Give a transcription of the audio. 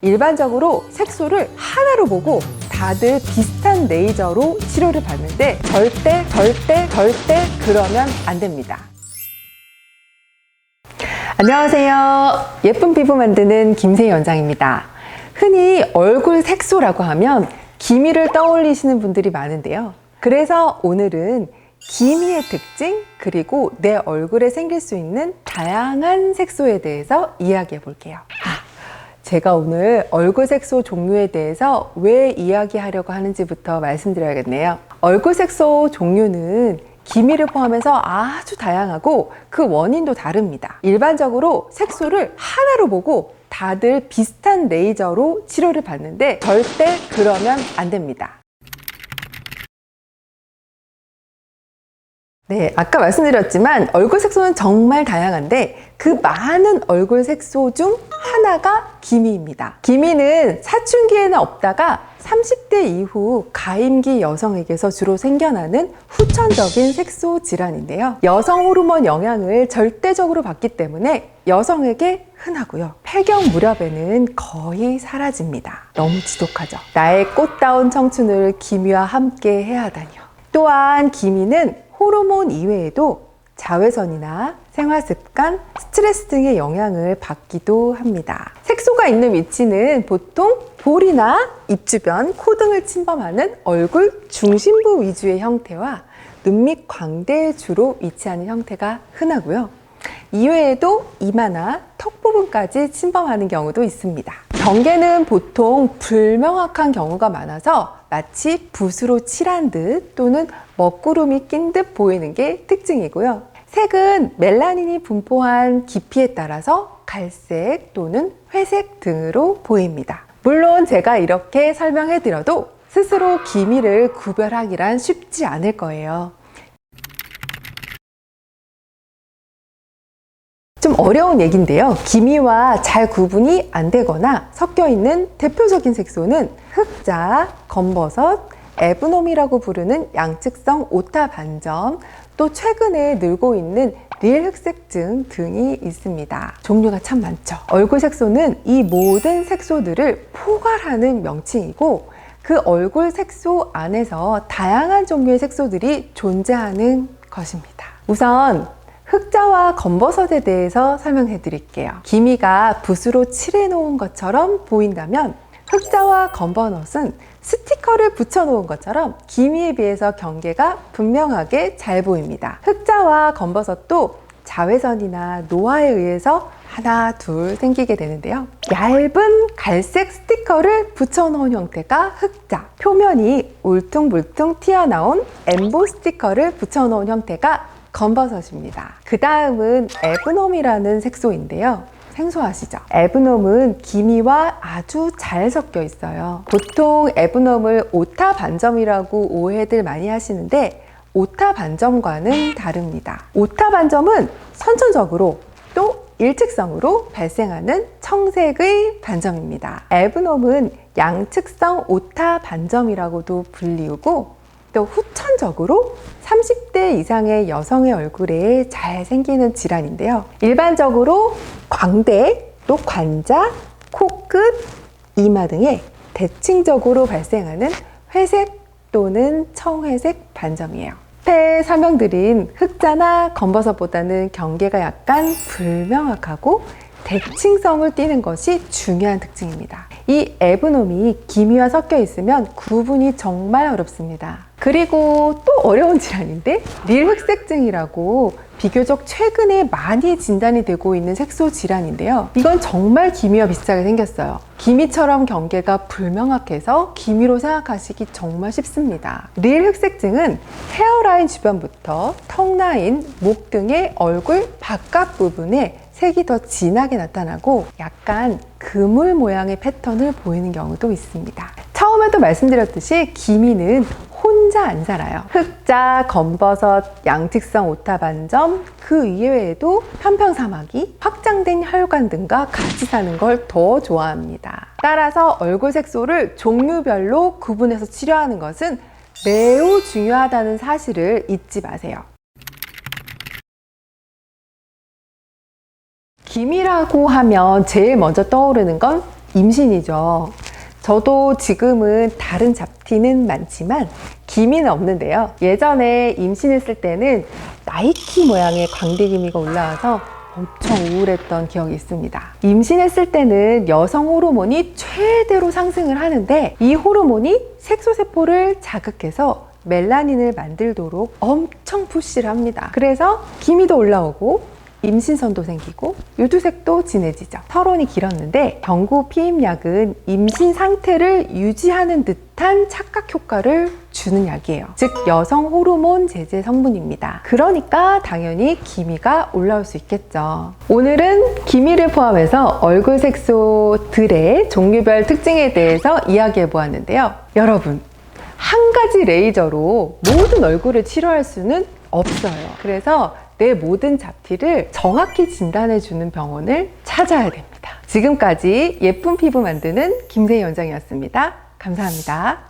일반적으로 색소를 하나로 보고 다들 비슷한 레이저로 치료를 받는데 절대 절대 절대 그러면 안 됩니다. 안녕하세요. 예쁜 피부 만드는 김세희 원장입니다. 흔히 얼굴 색소라고 하면 기미를 떠올리시는 분들이 많은데요. 그래서 오늘은 기미의 특징 그리고 내 얼굴에 생길 수 있는 다양한 색소에 대해서 이야기해 볼게요. 아, 제가 오늘 얼굴 색소 종류에 대해서 왜 이야기하려고 하는지부터 말씀드려야겠네요. 얼굴 색소 종류는 기미를 포함해서 아주 다양하고 그 원인도 다릅니다. 일반적으로 색소를 하나로 보고 다들 비슷한 레이저로 치료를 받는데 절대 그러면 안 됩니다. 네, 아까 말씀드렸지만 얼굴 색소는 정말 다양한데 그 많은 얼굴 색소 중 하나가 기미입니다. 기미는 사춘기에는 없다가 30대 이후 가임기 여성에게서 주로 생겨나는 후천적인 색소 질환인데요. 여성 호르몬 영향을 절대적으로 받기 때문에 여성에게 흔하고요. 폐경 무렵에는 거의 사라집니다. 너무 지독하죠. 나의 꽃다운 청춘을 기미와 함께 해야 하다니요. 또한 기미는 호르몬 이외에도 자외선이나 생활 습관, 스트레스 등의 영향을 받기도 합니다. 색소가 있는 위치는 보통 볼이나 입 주변, 코 등을 침범하는 얼굴 중심부 위주의 형태와 눈밑 광대에 주로 위치하는 형태가 흔하고요. 이외에도 이마나 턱 부분까지 침범하는 경우도 있습니다. 경계는 보통 불명확한 경우가 많아서 마치 붓으로 칠한 듯 또는 먹구름이 낀 듯 보이는 게 특징이고요. 색은 멜라닌이 분포한 깊이에 따라서 갈색 또는 회색 등으로 보입니다. 물론 제가 이렇게 설명해 드려도 스스로 기미를 구별하기란 쉽지 않을 거예요. 좀 어려운 얘기인데요. 기미와 잘 구분이 안 되거나 섞여 있는 대표적인 색소는 흑자, 검버섯, 에브놈이라고 부르는 양측성 오타 반점, 또 최근에 늘고 있는 릴 흑색증 등이 있습니다. 종류가 참 많죠. 얼굴 색소는 이 모든 색소들을 포괄하는 명칭이고 그 얼굴 색소 안에서 다양한 종류의 색소들이 존재하는 것입니다. 우선 흑자와 검버섯에 대해서 설명해 드릴게요. 기미가 붓으로 칠해 놓은 것처럼 보인다면 흑자와 검버섯은 스티커를 붙여 놓은 것처럼 기미에 비해서 경계가 분명하게 잘 보입니다. 흑자와 검버섯도 자외선이나 노화에 의해서 하나, 둘 생기게 되는데요. 얇은 갈색 스티커를 붙여 놓은 형태가 흑자. 표면이 울퉁불퉁 튀어나온 엠보 스티커를 붙여 놓은 형태가 검버섯입니다. 그 다음은 에브놈이라는 색소인데요. 생소하시죠? 에브놈은 기미와 아주 잘 섞여 있어요. 보통 에브놈을 오타 반점이라고 오해들 많이 하시는데 오타 반점과는 다릅니다. 오타 반점은 선천적으로 또 일측성으로 발생하는 청색의 반점입니다. 에브놈은 양측성 오타 반점이라고도 불리우고 또 후천적으로 30대 이상의 여성의 얼굴에 잘 생기는 질환인데요. 일반적으로 광대, 또 관자, 코끝, 이마 등에 대칭적으로 발생하는 회색 또는 청회색 반점이에요. 앞에 설명드린 흑자나 검버섯보다는 경계가 약간 불명확하고 대칭성을 띠는 것이 중요한 특징입니다. 이 에브놈이 기미와 섞여 있으면 구분이 정말 어렵습니다. 그리고 또 어려운 질환인데 릴흑색증이라고 비교적 최근에 많이 진단이 되고 있는 색소 질환인데요. 이건 정말 기미와 비슷하게 생겼어요. 기미처럼 경계가 불명확해서 기미로 생각하시기 정말 쉽습니다. 릴흑색증은 헤어라인 주변부터 턱 라인, 목 등의 얼굴 바깥 부분에 색이 더 진하게 나타나고 약간 그물 모양의 패턴을 보이는 경우도 있습니다. 처음에도 말씀드렸듯이 기미는 혼자 안 살아요. 흑자, 검버섯, 양측성 오타 반점, 그 이외에도 편평사마귀, 확장된 혈관 등과 같이 사는 걸 더 좋아합니다. 따라서 얼굴 색소를 종류별로 구분해서 치료하는 것은 매우 중요하다는 사실을 잊지 마세요. 기미라고 하면 제일 먼저 떠오르는 건 임신이죠. 저도 지금은 다른 잡티는 많지만 기미는 없는데요. 예전에 임신했을 때는 나이키 모양의 광대기미가 올라와서 엄청 우울했던 기억이 있습니다. 임신했을 때는 여성 호르몬이 최대로 상승을 하는데 이 호르몬이 색소세포를 자극해서 멜라닌을 만들도록 엄청 푸시를 합니다. 그래서 기미도 올라오고 임신선도 생기고 유두색도 진해지죠. 서론이 길었는데 경구 피임약은 임신 상태를 유지하는 듯한 착각 효과를 주는 약이에요. 즉 여성 호르몬 제제 성분입니다. 그러니까 당연히 기미가 올라올 수 있겠죠. 오늘은 기미를 포함해서 얼굴 색소들의 종류별 특징에 대해서 이야기해 보았는데요. 여러분 한 가지 레이저로 모든 얼굴을 치료할 수는 없어요. 그래서 내 모든 잡티를 정확히 진단해주는 병원을 찾아야 됩니다. 지금까지 예쁜 피부 만드는 김세희 원장이었습니다. 감사합니다.